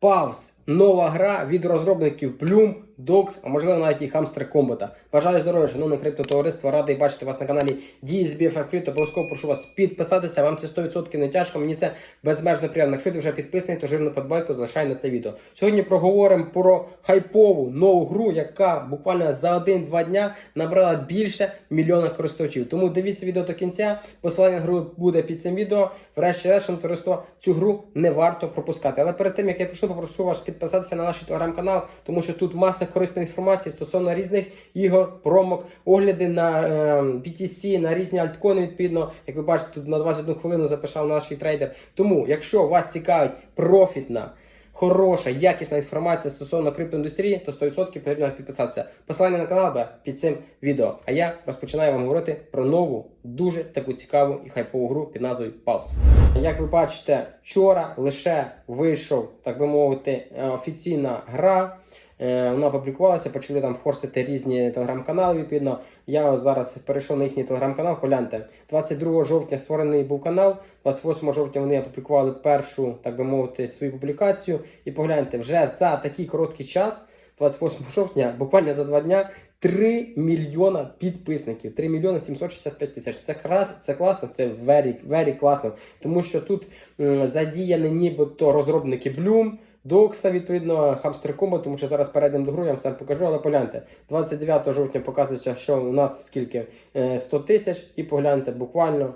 Pulse – нова гра від розробників Bloom, Dogs, а можливо навіть і Hamster Combat. Бажаю здоров'я, шановне криптотовариство. Радий бачити вас на каналі DSBF Crypto. Обов'язково прошу вас підписатися. Вам це 100% не тяжко. Мені це безмежно приємно. Якщо ти вже підписаний, то жирну подбайку залишай на це відео. Сьогодні проговоримо про хайпову нову гру, яка буквально за один-два дня набрала більше мільйона користувачів. Тому дивіться відео до кінця. Посилання гру буде під цим відео. Врешті-решт, товариство, цю гру не варто пропускати. Але перед тим як я почну, попрошу вас підписатися на наш телеграм-канал, тому що тут маса корисної інформації стосовно різних ігор, промок, огляди на е, BTC, на різні альткони. Відповідно, як ви бачите, тут на 21 хвилину записав наш трейдер. Тому, якщо вас цікавить профітна. Хороша, якісна інформація стосовно криптоіндустрії, то 100% потрібно підписатися. Посилання на канал буде під цим відео. А я розпочинаю вам говорити про нову, дуже таку цікаву і хайпову гру під назвою Pulse. Як ви бачите, вчора лише вийшов, так би мовити, е, офіційна гра. Е, Вона опублікувалася, почали там форсити різні телеграм-канали. Відповідно, я зараз перейшов на їхній телеграм-канал. Погляньте, 22 жовтня створений був канал, 28 жовтня вони опублікували першу, так би мовити, свою публікацію. І погляньте, вже за такий короткий час, 28 жовтня, буквально за два дня, 3 мільйона підписників, 3 мільйони 765 тисяч. Це крас, це класно, це very, very класно. Тому що тут м, задіяні нібито розробники Bloom, Докса, відповідно, Hamster тому що зараз перейдемо до гру, я вам сам покажу, але погляньте. 29 жовтня показується, що у нас скільки Е, 100 тисяч, і погляньте, буквально е,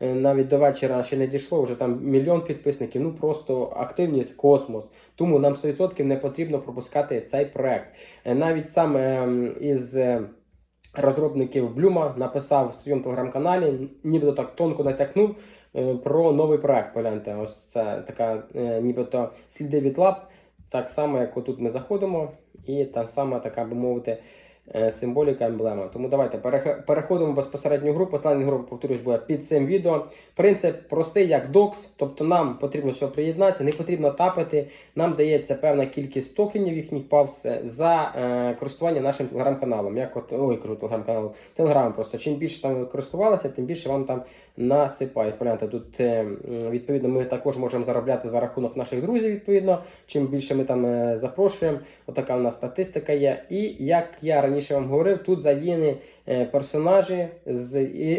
навіть до вечора ще не дійшло, вже там мільйон підписників. Ну просто активність космос. Тому нам 100% не потрібно пропускати цей проект. Е, Навіть сам е, із. е, Розробників Блюма написав в своєму телеграм-каналі, нібито так тонко натякнув е, про новий проект. Погляньте, ось це така е, нібито сліди від лап. Так само, як отут ми заходимо, і та сама така, би мовити, е, символіка емблема. Тому давайте переходимо в гру. Послання групи, повторюсь, буде під цим відео. Принцип простий, як докс, тобто нам потрібно всього приєднатися, не потрібно тапити. Нам дається певна кількість токенів їхніх павс за е, користування нашим телеграм-каналом. От, ой, кажу телеграм-каналом, телеграм просто. Чим більше там користувалися, тим більше вам там насипають. Погляньте, тут е, відповідно ми також можемо заробляти за рахунок наших друзів. Відповідно, чим більше ми там е, запрошуємо, отака у нас статистика є. І як я раніше вам говорив, тут задіяні е, персонажі з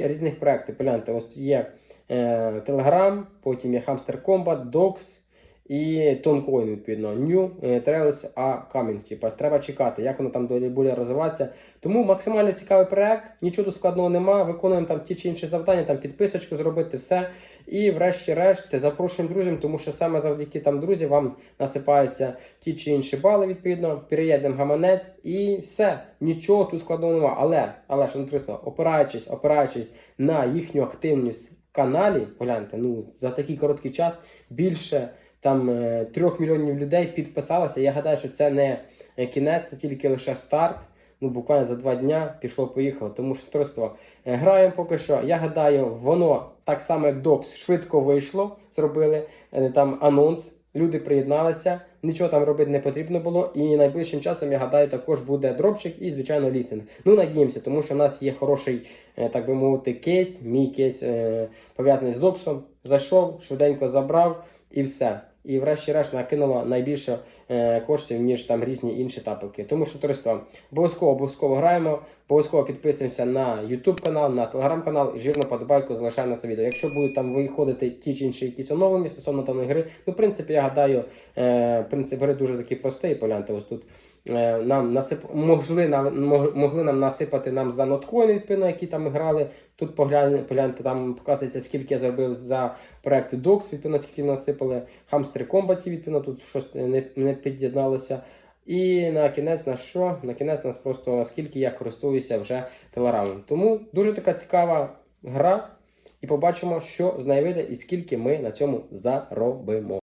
різних проєктів. Погляньте, ось є е, Telegram, потім є Hamster Combat, Docs і Тонкоін, відповідно, New Trails A Coming. Типа, треба чекати, як воно там далі буде розвиватися. Тому максимально цікавий проект, нічого тут складного немає. Виконуємо там ті чи інші завдання, там підписочку зробити, все. І врешті-решт запрошуємо друзів, тому що саме завдяки там друзі вам насипаються ті чи інші бали, відповідно, переїдемо гаманець і все. Нічого тут складного немає. Але, але що товариство, опираючись, опираючись на їхню активність в каналі, погляньте, ну за такий короткий час більше там е, трьох мільйонів людей підписалося. Я гадаю, що це не е, кінець, це тільки лише старт. Ну, буквально за два дня пішло-поїхало. Тому що товариство, е, граємо поки що. Я гадаю, воно так само, як Докс, швидко вийшло, зробили там анонс. Люди приєдналися, нічого там робити не потрібно було. І найближчим часом, я гадаю, також буде дропчик і, звичайно, лістинг. Ну, надіємося, тому що в нас є хороший, так би мовити, кейс. Мій кейс пов'язаний з Доксом. Зайшов, швиденько забрав і все. І врешті-решт накинула найбільше е, коштів, ніж там різні інші тапелки. Тому що товариство, обов'язково обов'язково граємо, обов'язково підписуємося на YouTube канал, на Telegram канал і жирно подобайку залишаємо на це відео. Якщо будуть там виходити ті чи інші якісь оновлення стосовно даної гри, ну в принципі, я гадаю, е, принцип гри дуже такий простий. Погляньте, ось тут нам насип... могли, нам, могли нам насипати нам за ноткоін, відповідно, які там грали. Тут погляньте, погляньте, там показується, скільки я зробив за проекти Docs, відповідно, скільки насипали. Hamster Combat, відповідно, тут щось не, не під'єдналося. І на кінець на що? На кінець нас просто скільки я користуюся вже телеграмом. Тому дуже така цікава гра. І побачимо, що з неї вийде і скільки ми на цьому заробимо.